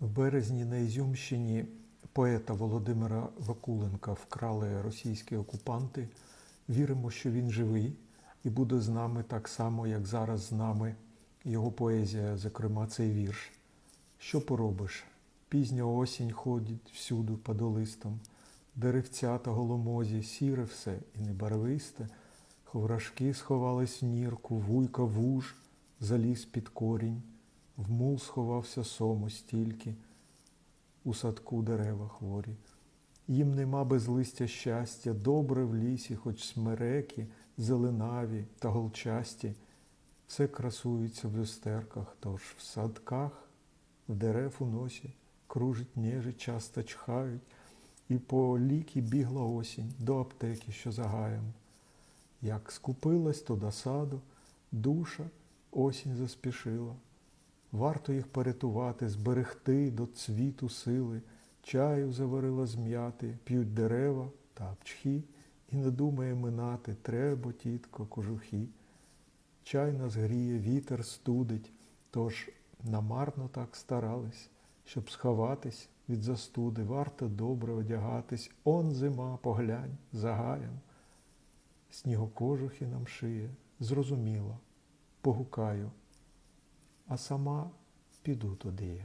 В березні на Ізюмщині поета Володимира Вакуленка вкрали російські окупанти. Віримо, що він живий і буде з нами так само, як зараз з нами його поезія, зокрема цей вірш. Що поробиш? Пізня осінь ходить всюду подолистом, деревця та голомозі, сіре все і небарвисте, хворашки сховались в нірку, вуйка вуж заліз під корінь, в мул сховався сому стільки, у садку дерева хворі. Їм нема без листя щастя, добре в лісі, хоч смереки, зеленаві та голчасті, все красується в люстерках, тож в садках, в дерев у носі, кружить нежі, часто чхають, і по ліки бігла осінь до аптеки, що за гаєм. Як скупилась то до саду, душа осінь заспішила. Варто їх порятувати, зберегти до цвіту сили, чаю заварила зм'яти, п'ють дерева та пчхі, і не думає минати, треба, тітко, кожухи. Чай нас гріє, вітер студить, тож намарно так старались, щоб сховатись від застуди, варто добре одягатись, он зима, поглянь, за гаєм. Снігокожухи нам шиє, зрозуміло, погукаю, а сама піду туди.